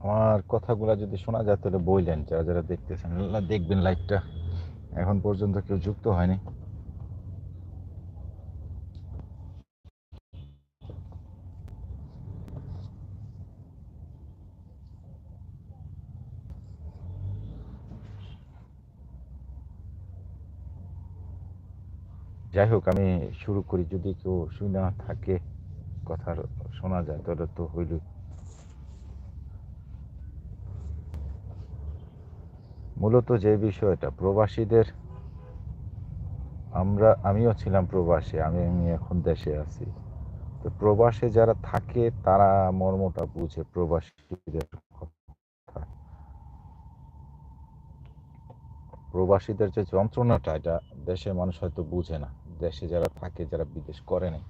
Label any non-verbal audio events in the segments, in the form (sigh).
আমার কথাগুলো যদি শোনা যায়, তাহলে বললেন যারা যারা দেখতেছেন দেখবেন লাইভটা এখন পর্যন্ত কেউ যুক্ত হয়নি। যাই হোক, আমি শুরু করি। যদি কেউ শুনে থাকে কথা শোনা যায়, তাহলে তো হইল মূলত যে বিষয়টা, প্রবাসীদের আমরা, আমিও ছিলাম প্রবাসী, আমি আমি এখন দেশে আছি। তো প্রবাসে যারা থাকে, তারা মর্মটা বুঝে প্রবাসীদের কথা। প্রবাসীদের যে যন্ত্রণাটা, এটা দেশের মানুষ হয়তো বুঝে না। দেশে যারা থাকে, যারা বিদেশ করে নাই।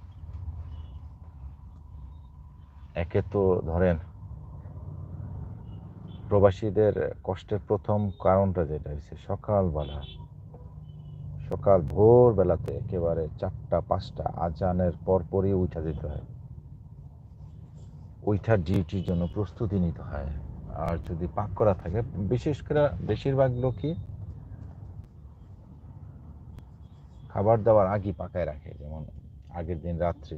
একে তো ধরেন প্রবাসীদের কষ্টের প্রথম কারণটা যেটা হচ্ছে সকালবেলা, সকাল ভোরবেলাতে একেবারে চারটা, পাঁচটা আজানের পরপরই উঠা যেতে হয়। ওইটার ডিউটির জন্য প্রস্তুতি নিতে হয়। আর যদি পাক করা থাকে, বিশেষ করে বেশিরভাগ লোকই খাবার দাবার আগে পাকায় রাখে, যেমন আগের দিন রাত্রে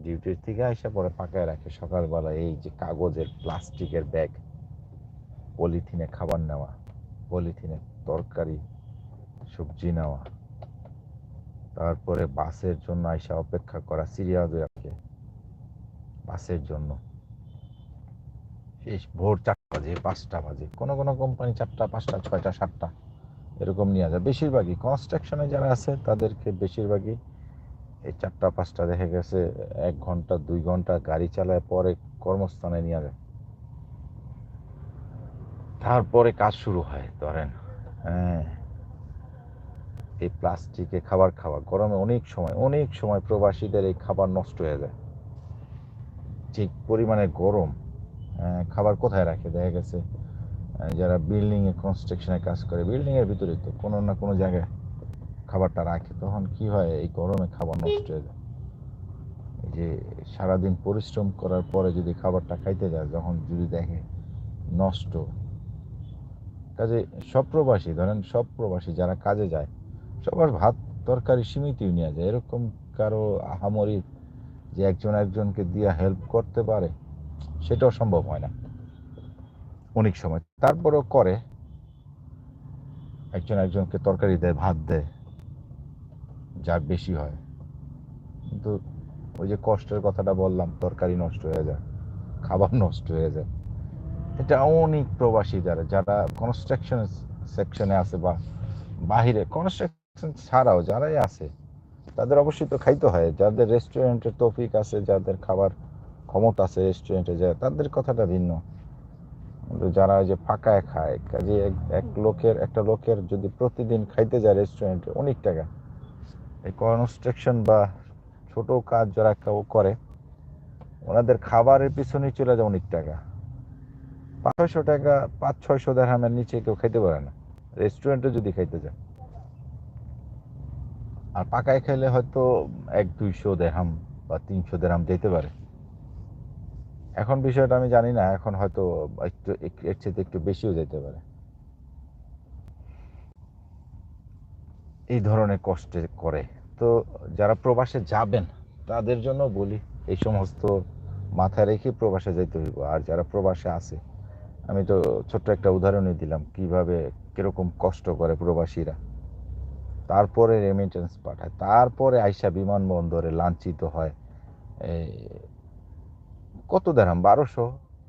ডিউটির থেকে আসা পরে পাকায় রাখে। সকালবেলা এই যে কাগজের প্লাস্টিকের ব্যাগ পলিথিনে খাবার নেওয়া, পলিথিনে তরকারি, সবজি নেওয়া। তারপরে বাসের জন্য আইসা অপেক্ষা করা সিরিয়াল বাসের জন্য। শেষ, ভোর চারটা বাজে, পাঁচটা বাজে। কোনো কোনো কোম্পানি চারটা, পাঁচটা, ছয়টা, সাতটা, এরকম নিয়ে যায়। বেশিরভাগই কনস্ট্রাকশনে যারা আছে, তাদেরকে বেশিরভাগই এই চারটা, পাঁচটা দেখে গেছে, এক ঘণ্টা, দুই ঘণ্টা গাড়ি চালায়, পরে কর্মস্থানে নিয়ে যায়। তারপরে কাজ শুরু হয় ধরেন হ্যাঁ। এই প্লাস্টিকে খাবার খাওয়া গরমে অনেক সময় অনেক সময় প্রবাসীদের এই খাবার নষ্ট হয়ে যায়। যে পরিমাণে গরম হ্যাঁ, খাবার কোথায় রাখে? দেখা গেছে যারা বিল্ডিং এ কনস্ট্রাকশনে কাজ করে বিল্ডিং এর ভিতরে তো কোনো না কোনো জায়গায় খাবারটা রাখে তখন কি হয়? এই গরমে খাবার নষ্ট হয়ে যায়। যে সারাদিন পরিশ্রম করার পরে যদি খাবারটা খাইতে যায় যখন যদি দেখে নষ্ট কাজে সব প্রবাসী, ধরেন সব প্রবাসী যারা কাজে যায়, সবার ভাত, তরকারি সীমিতই নেওয়া যায়। এরকম কারও আহামরি যে একজন একজনকে দিয়ে হেল্প করতে পারে, সেটাও সম্ভব হয় না অনেক সময়। তারপরেও করে, একজন একজনকে তরকারি দেয়, ভাত দেয় যার বেশি হয়। কিন্তু ওই যে কষ্টের কথাটা বললাম, তরকারি নষ্ট হয়ে যায়, খাবার নষ্ট হয়ে যায়। এটা অনেক প্রবাসী যারা যারা কনস্ট্রাকশন সেকশনে আছে বা বাহিরে কনস্ট্রাকশন ছাড়াও যারাই আছে, তাদের অবশ্যই তো খাইতে হয়। যাদের রেস্টুরেন্টের তৌফিক আছে, যাদের খাবার ক্ষমতা আছে রেস্টুরেন্টে যায়, তাদের কথাটা ভিন্ন। যারা যে ফাঁকায় খায়, কাজে এক লোকের, একটা লোকের যদি প্রতিদিন খাইতে যায় রেস্টুরেন্টে অনেক টাকা। এই কনস্ট্রাকশন বা ছোট কাজ যারা করে, ওনাদের খাবারের পিছনে চলে যায় অনেক টাকা। পাঁচ ছয়শো টাকা, পাঁচ, ছয়শো দেড়হামের নিচে কেউ খাইতে পারে না। রেস্টুরেন্টে যদি খাইতে যায় আর পাকায় খাইলে হয়তো এক, দুইশো দেড়হাম বা তিনশো দেড়হাম যেতে পারে। এখন বিষয়টা আমি জানি না, এখন হয়তো একটু এর চেয়ে একটু বেশিও যেতে পারে। এই ধরনের কষ্টে করে। তো যারা প্রবাসে যাবেন, তাদের জন্য বলি, এই সমস্ত মাথায় রেখে প্রবাসে যেতে হইব। আর যারা প্রবাসে আছে আমি তো ছোট্ট একটা উদাহরণই দিলাম, কীভাবে, কীরকম কষ্ট করে প্রবাসীরা। তারপরে রেমিটেন্স পাঠায়, তারপরে আইসা বিমানবন্দরে লাঞ্ছিত হয়। কত দেরাম? বারোশো,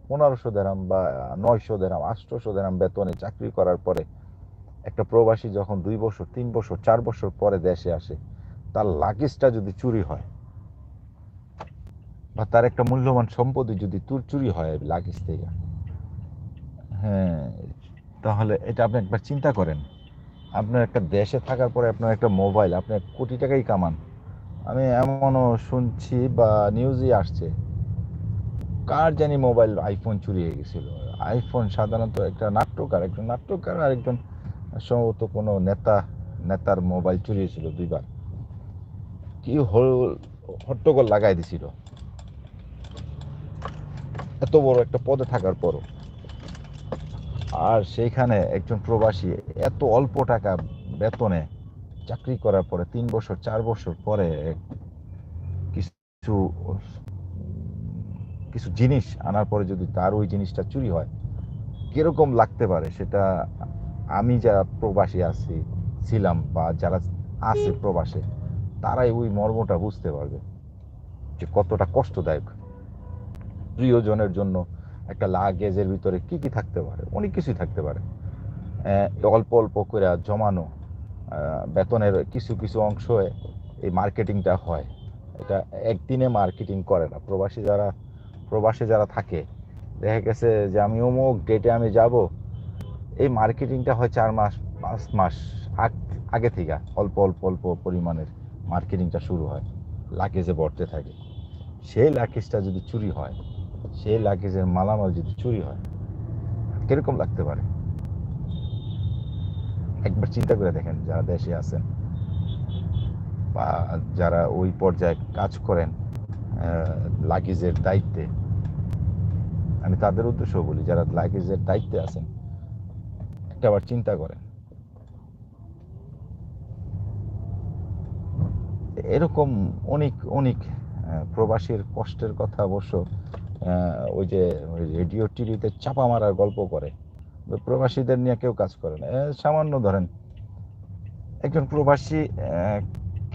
পনেরোশো দেরাম বা নয়শো দেরাম, আটশোশো দেরাম বেতনে চাকরি করার পরে একটা প্রবাসী যখন দুই বছর, তিন বছর, চার বছর পরে দেশে আসে, তার লাগেজটা যদি চুরি হয়, বা তার একটা মূল্যবান সম্পত্তি যদি চুরি হয় লাগেজ থেকে হ্যাঁ তাহলে এটা আপনি একবার চিন্তা করেন। আপনার একটা দেশে থাকার পরে আপনার একটা মোবাইল, আপনি এক কোটি টাকাই কামান। আমি এমনও শুনছি বা নিউজই আসছে, কার জানি মোবাইল আইফোন চুরি হয়ে গেছিল। আইফোন সাধারণত একটা নাট্যকার, একজন নাট্যকার আর একজন সম্ভবত কোনো নেতা, নেতার মোবাইল চুরি হয়েছিল দুইবার। কি হল, হট্টগোল লাগাই দিছিল। এত বড় একটা পদে থাকার পরও। আর সেইখানে একজন প্রবাসী এত অল্প টাকা বেতনে চাকরি করার পরে তিন বছর, চার বছর পরে কিছু কিছু জিনিস আনার পরে যদি তার ওই জিনিসটা চুরি হয়, কীরকম লাগতে পারে সেটা আমি যারা প্রবাসী আছি, ছিলাম বা যারা আছে প্রবাসে, তারাই ওই মর্মটা বুঝতে পারবে যে কতটা কষ্টদায়ক। প্রিয়জনের জন্য একটা লাগেজের ভিতরে কি কি থাকতে পারে? অনেক কিছুই থাকতে পারে। অল্প অল্প করে জমানো বেতনের কিছু কিছু অংশ এই মার্কেটিংটা হয়। এটা একদিনে মার্কেটিং করে না। প্রবাসী যারা, প্রবাসে যারা থাকে, দেখা গেছে যে আমি অমুক ডেটে আমি যাব, এই মার্কেটিংটা হয় চার মাস, পাঁচ মাস আগ- আগে থেকে অল্প অল্প অল্প পরিমাণের মার্কেটিংটা শুরু হয় লাগেজে বর্তে থাকে। সেই লাগেজটা যদি চুরি হয় সেই লাগেজের মালামাল যদি চুরি হয়, কীরকম লাগতে পারে? একবার চিন্তা করে দেখেন, যারা দেশে আছেন বা যারা ওই পর্যায়ে কাজ করেন লাগেজের দায়িত্বে, আমি তাদের উদ্দেশ্য বলি, যারা লাগেজের দায়িত্বে আছেন, একটা আবার চিন্তা করেন। এরকম অনেক অনেক প্রবাসীর কষ্টের কথা অবশ্য ওই যে রেডিও, টিভিতে চাপা মারার গল্প করে। প্রবাসীদের নিয়ে কেউ কাজ করে না। সামান্য ধরেন, একজন প্রবাসী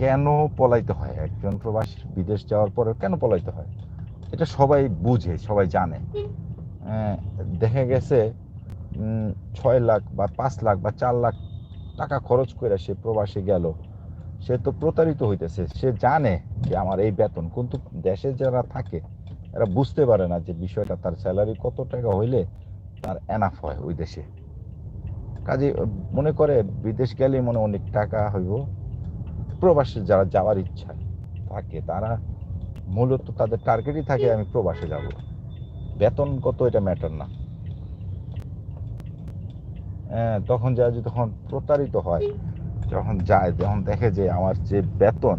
কেন পলাইতে হয়? একজন প্রবাসী বিদেশ যাওয়ার পরে কেন পলাইতে হয়? এটা সবাই বুঝে, সবাই জানে। দেখা গেছে ছয় লাখ বা পাঁচ লাখ বা চার লাখ টাকা খরচ করে সে প্রবাসে গেল। সে তো প্রতারিত হইতেছে। সে জানে যে আমার এই বেতন, কিন্তু দেশে যারা থাকে এরা বুঝতে পারে না যে বিষয়টা তার স্যালারি কত টাকা হইলে তার এনাফ হয় ওই দেশে। কাজে মনে করে বিদেশ গেলে মনে অনেক টাকা হইব। প্রবাসে যারা যাওয়ার ইচ্ছা থাকে তারা মূলত তাদের টার্গেটই থাকে আমি প্রবাসে যাব। বেতন কত এটা ম্যাটার না। হ্যাঁ, তখন যা যখন প্রতারিত হয়। যখন যায় যখন দেখে যে আমার যে বেতন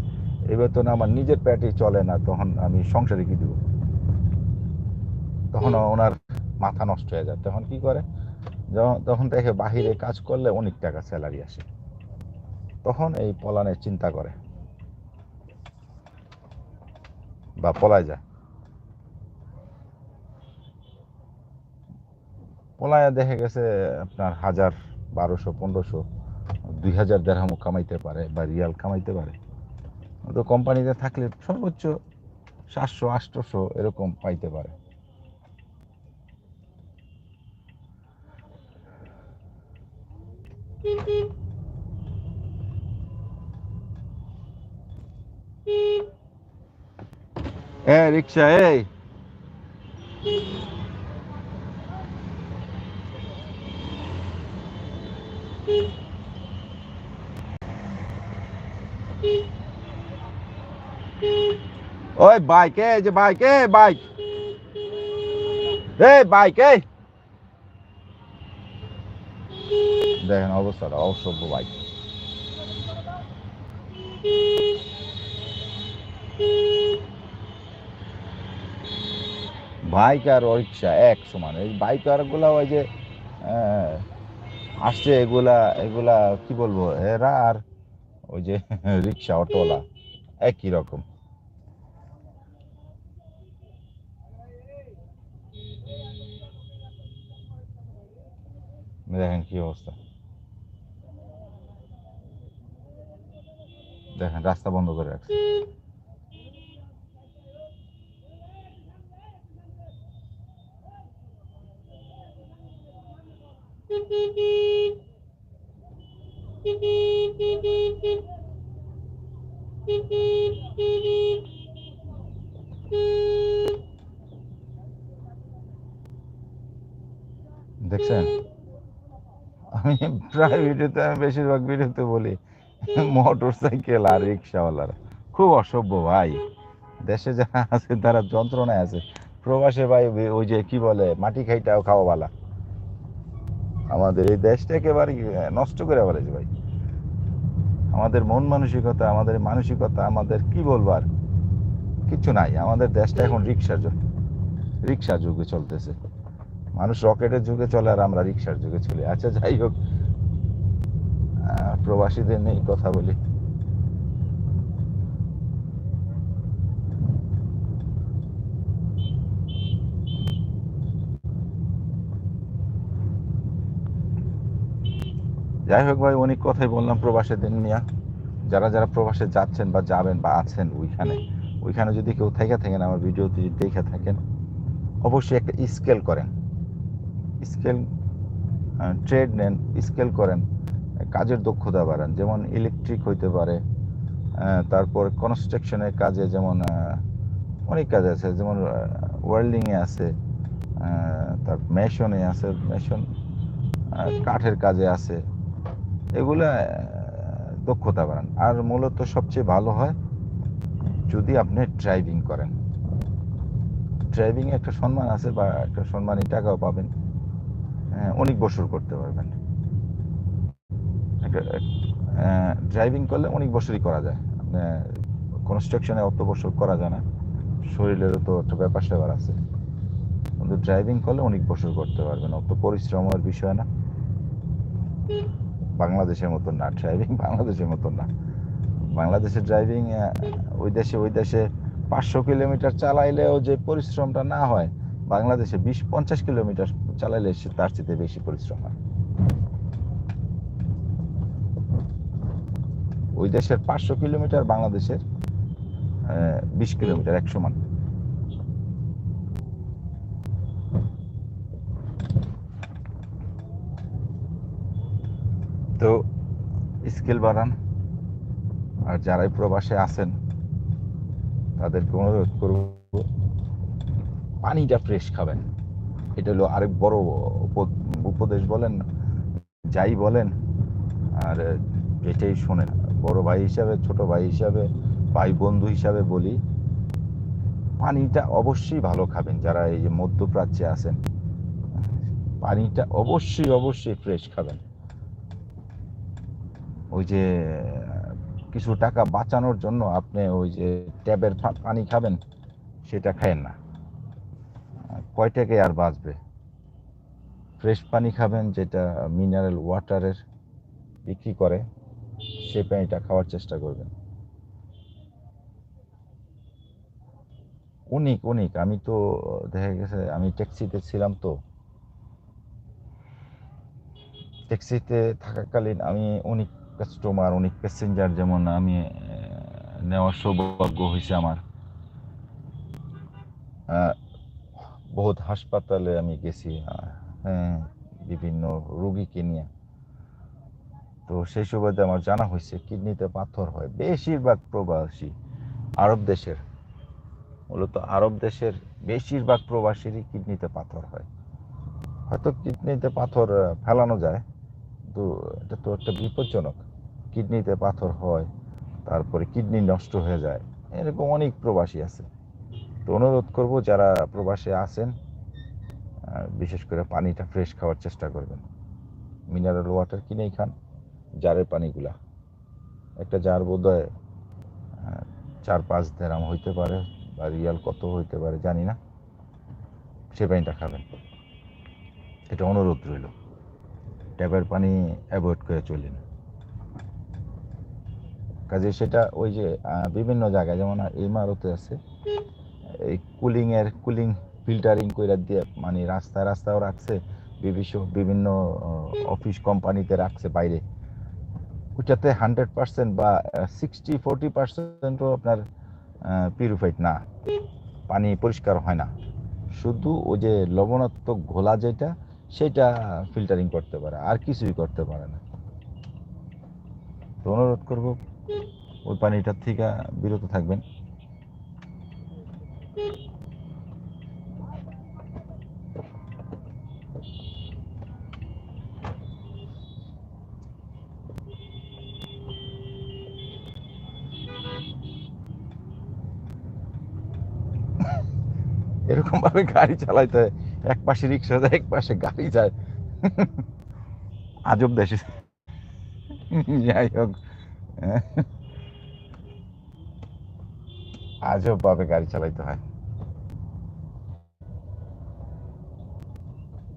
এই বেতন আমার নিজের প্যাটে চলে না তখন আমি সংসারে কি দিব? তখন ওনার মাথা নষ্ট হয়ে যায়। তখন কি করে? তখন দেখে বাহিরে কাজ করলে অনেক টাকা স্যালারি আসে। তখন এই পলানের চিন্তা করে। বা পলায় যায়। পলায় দেখে গেছে আপনার হাজার বারোশো পনেরোশো দুই হাজার দেড়হামও কামাইতে পারে বা রিয়াল কামাইতে পারে। তো কোম্পানিতে থাকলে সর্বোচ্চ সাতশো আটশোশো এরকম পাইতে পারে। এ রিক্সা এই ওই বাইক এই যে বাইক এ বাইক এই বাইক এই দেখেন অবস্থাটা অসভ্য বাইক বাইক আর রিক্সা এক সমান। এই বাইক আরগুলা ওই যে আসছে এগুলা এগুলা কি বলব, এরা আর ওই যে (laughs) রিক্সা অটোওয়ালা একই রকম। দেখেন কি অবস্থা। দেখেন রাস্তা বন্ধ করে রাখছে। দেখছেন? আমি প্রায় ভিডিওতে আমি বেশিরভাগ ভিডিওতে বলি (laughs) মোটর সাইকেল আর রিক্সাওয়ালারা। খুব অসভ্য ভাই। দেশে যারা আছে, তারা যন্ত্রণায় আছে। প্রবাসে ভাই, ওই- যে কি বলে, মাটি খাইটাও খাওয়া বালা আমাদের এই দেশটা একেবারে নষ্ট করে ফেলেছে ভাই। আমাদের মন মানসিকতা, আমাদের মানসিকতা, আমাদের কি বলব আর? কিছু নাই। আমাদের দেশটা এখন রিক্সার যুগ। রিক্সা যুগে চলতেছে। মানুষ রকেটের যুগে চলে আর আমরা রিক্সার যুগে চলি। আচ্ছা যাই হোক। প্রবাসীদের নেই কথা বলি। যাই হোক ভাই, অনেক কথাই বললাম প্রবাসীদের নিয়ে। যারা যারা প্রবাসে যাচ্ছেন বা যাবেন বা আছেন ওইখানে ওইখানে যদি কেউ থেকে থাকেন, আমার ভিডিওতে যদি দেখে থাকেন, অবশ্যই একটা স্কেল করেন। স্কেল ট্রেড নেন, স্কেল করেন। কাজের দক্ষতা বাড়ান, যেমন ইলেকট্রিক হইতে পারে তারপর কনস্ট্রাকশনের কাজে যেমন অনেক কাজ আছে, যেমন ওয়েল্ডিংয়ে আছে তার মেশনে আছে, মেশন কাঠের কাজে আছে, এগুলা দক্ষতা বাড়ান। আর মূলত সবচেয়ে ভালো হয় যদি আপনি ড্রাইভিং করেন। ড্রাইভিং একটা সম্মান আছে বা একটা সম্মানী টাকাও পাবেন অনেক বছর করতে পারবেন। ড্রাইভিং করলে অনেক বছরই করা যায়। কনস্ট্রাকশনে অত বছর করা যায় না। শরীরেরও তো একটা ব্যাপার স্যাপার আছে। কিন্তু ড্রাইভিং করলে অনেক বছর করতে পারবেন। অত পরিশ্রমের বিষয় না। বাংলাদেশের মতন না। ড্রাইভিং বাংলাদেশের মতন না। বাংলাদেশের ড্রাইভিং ওই দেশে ওই দেশে পাঁচশো কিলোমিটার চালাইলেও যে পরিশ্রমটা না হয়, বাংলাদেশে বিশ পঞ্চাশ কিলোমিটার চালাইলে তার চেয়ে বেশি পরিশ্রম হয়। ওই দেশের পাঁচশো কিলোমিটার বাংলাদেশের বিশ কিলোমিটার এক সমান তো স্কিল বাড়ান, আর যারাই প্রবাসে আছেন, তাদেরকে অনুরোধ করব, পানিটা ফ্রেশ খাবেন। এটা হলো আরেক বড় উপ- উপদেশ বলেন, যাই বলেন, আর যেটাই শোনেন। বড় ভাই হিসাবে, ছোট ভাই হিসাবে, ভাই বন্ধু হিসাবে বলি, পানিটা অবশ্যই ভালো খাবেন যারা এই যে মধ্যপ্রাচ্যে আছেন। পানিটা অবশ্যই অবশ্যই ফ্রেশ খাবেন। ওই যে, কিছু টাকা বাঁচানোর জন্য আপনি ওই যে ট্যাবের পানি খাবেন, সেটা খায়েন না। কয় টাকায় আর বাঁচবে? ফ্রেশ পানি খাবেন যেটা মিনারেল ওয়াটারের বিক্রি করে। সেই পানিটা খাওয়ার চেষ্টা করবেন। অনেক অনেক আমি তো, দেখা গেছে, আমি ট্যাক্সিতে ছিলাম তো। ট্যাক্সিতে থাকাকালীন আমি অনেক কাস্টমার অনেক প্যাসেঞ্জার যেমন আমি নেওয়ার সৌভাগ্য হয়েছে আমার। বহুত হাসপাতালে আমি গেছি হ্যাঁ বিভিন্ন রুগীকে নিয়ে। তো সেই সুবাদে আমার জানা হয়েছে, কিডনিতে পাথর হয়। বেশিরভাগ প্রবাসী আরব দেশের, মূলত আরব দেশের বেশিরভাগ প্রবাসীরই কিডনিতে পাথর হয়। হয়তো কিডনিতে পাথর ফেলানো যায়, কিন্তু এটা তো একটা বিপজ্জনক। কিডনিতে পাথর হয়, তারপরে কিডনি নষ্ট হয়ে যায়, এরকম অনেক প্রবাসী আছে। তো অনুরোধ করব, যারা প্রবাসে আছেন বিশেষ করে পানিটা ফ্রেশ খাওয়ার চেষ্টা করবেন। মিনারেল ওয়াটার কিনেই খান। জারের পানিগুলা। একটা জার বোধ হয় চার পাঁচ দেরাম হইতে পারে বা রিয়াল কত হইতে পারে জানি না। সে পানিটা খাবেন। এটা অনুরোধ রইল। ট্যাপের পানি অ্যাভয়েড করে চলেন। কাজে সেটা ওই যে বিভিন্ন জায়গায় যেমন ইমারতে আছে, এই কুলিং এর কুলিং ফিল্টারিং কইরা দিয়ে মানে রাস্তায় রাস্তাও রাখছে, বিভিন্ন বিভিন্ন অফিস কোম্পানিতে রাখছে বাইরে। ওইটাতে হান্ড্রেড পার্সেন্ট বা সিক্সটি ফোরটি পার্সেন্টও আপনার পিউরিফাইড না। পানি পরিষ্কার হয় না। শুধু ওই যে লবণাত্মক ঘোলা যেটা, সেটা ফিল্টারিং করতে পারে, আর কিছুই করতে পারে না। তো অনুরোধ করব, ওই পানিটার থেকে বিরত থাকবেন। ভাবে গাড়ি চালাইতে এক পাশে রিক্সা যায়, এক পাশে গাড়ি যায়। আজব দেশে। যাই হোক। আজব ভাবে গাড়ি চালাইতে হয়।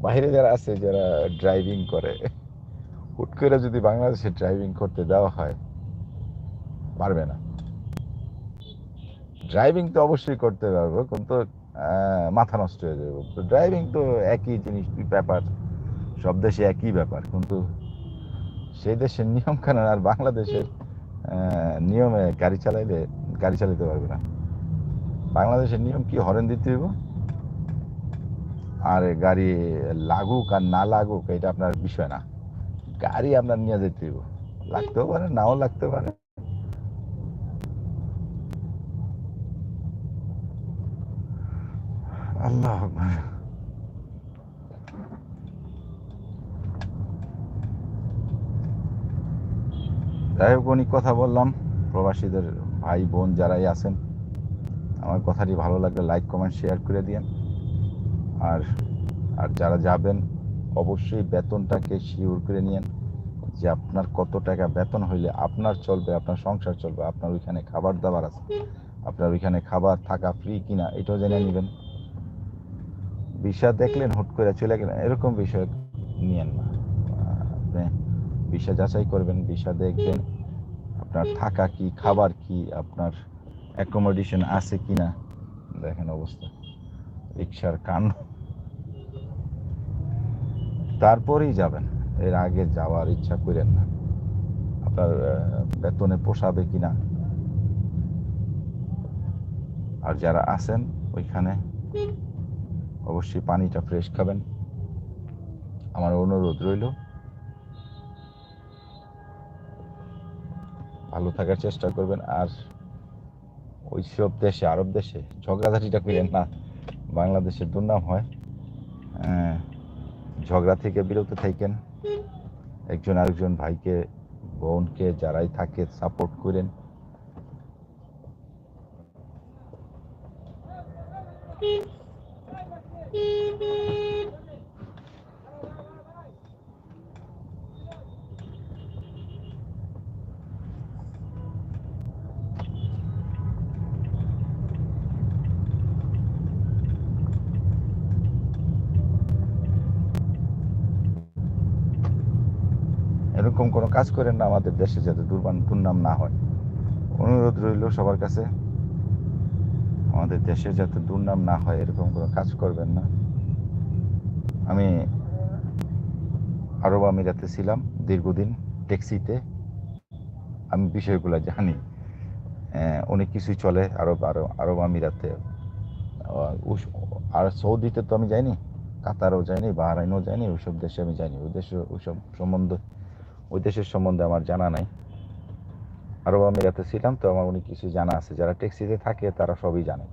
বাইরে যারা আছে, যারা ড্রাইভিং করে, হুট করে যদি বাংলাদেশে ড্রাইভিং করতে দেওয়া হয়, পারবে না। ড্রাইভিং তো অবশ্যই করতে পারব, কিন্তু মাথা নষ্ট হয়ে যাবে। তো ড্রাইভিং তো একই জিনিস ব্যাপার। সব দেশে একই ব্যাপার। কিন্তু সেই দেশের নিয়ম কানুন আর বাংলাদেশের নিয়মে গাড়ি চালাইলে, গাড়ি চালাতে পারবে না। বাংলাদেশের নিয়ম কি হরেন দিতে হইব? আর গাড়ি লাগুক আর না লাগুক, এটা আপনার বিষয় না। গাড়ি আপনার নিয়ে যেতে হইব। লাগতেও পারে, নাও লাগতে পারে। আল্লাহ। যাই হোক, অনেক কথা বললাম। প্রবাসীদের ভাই, বোন যারাই আছেন, আমার কথাটি ভালো লাগলে লাইক কমেন্ট শেয়ার করে দিয়েন। আর আর যারা যাবেন, অবশ্যই বেতনটাকে শিওর করে নিয়েন যে আপনার কত টাকা বেতন হইলে আপনার চলবে, আপনার সংসার চলবে, আপনার ওইখানে খাবার দাবার আছে, আপনার ওইখানে খাবার থাকা ফ্রি কিনা, এটাও জেনে নেবেন। ভিসা দেখলেন, হুট করে চলে গেলেন, এরকম বিষয় নিয়েন না। আপনি যাচাই করবেন, ভিসা দেখবেন, আপনার থাকা কি, খাবার কি, আপনার অ্যাকোমোডেশন আছে কি না দেখেন অবস্থা রিক্সার কান। তারপরেই যাবেন, এর আগে যাওয়ার ইচ্ছা করেন না। আপনার বেতনে পোষাবে কিনা। আর যারা আছেন, ওইখানে অবশ্যই পানিটা ফ্রেশ খাবেন। আমার অনুরোধ রইল। ভালো থাকার চেষ্টা করবেন আর ওই ওইসব দেশে, আরব দেশে ঝগড়াঝাটিটা করেন না, বাংলাদেশের দুর্নাম হয়। ঝগড়া থেকে বিরত থাকেন। একজন আরেকজন ভাইকে, বোনকে যারাই থাকে সাপোর্ট করেন কোনো কাজ করেন না আমাদের দেশে যাতে দুর্বান দুর্নাম না হয়। অনুরোধ রইল সবার কাছে, আমাদের দেশে যাতে দুর্নাম না হয়, এরকম কোনো কাজ করবেন না। আমি আরব আমিরাতে ছিলাম দীর্ঘদিন, ট্যাক্সিতে। আমি বিষয়গুলো জানি। অনেক কিছুই চলে আরব আরব আরব আমিরাতে। আর সৌদিতে তো আমি যাইনি, কাতারও যাইনি, বাহরাইনও যাইনি, ওইসব দেশে আমি যাইনি। ওই দেশে ওইসব সম্বন্ধে ওই দেশের সম্বন্ধে আমার জানা নাই। আরব আমিরাতে ছিলাম, তো আমার অনেক কিছু জানা আছে। যারা ট্যাক্সিতে থাকে, তারা সবই জানে।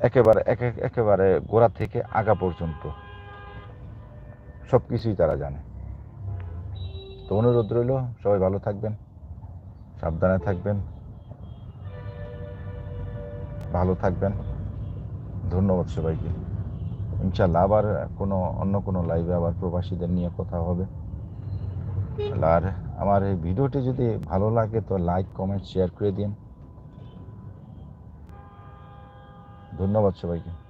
একেবারে, একে- একেবারে গোড়া থেকে আগা পর্যন্ত সব কিছুই তারা জানে। তো অনুরোধ রইল, সবাই ভালো থাকবেন, সাবধানে থাকবেন, ভালো থাকবেন। ধন্যবাদ সবাইকে। ইনশাল্লাহ আবার কোনো, অন্য কোনো লাইভে আবার প্রবাসীদের নিয়ে কথা হবে। আর আমার এই ভিডিওটি যদি ভালো লাগে তো লাইক, কমেন্ট, শেয়ার করে দিন। ধন্যবাদ সবাইকে।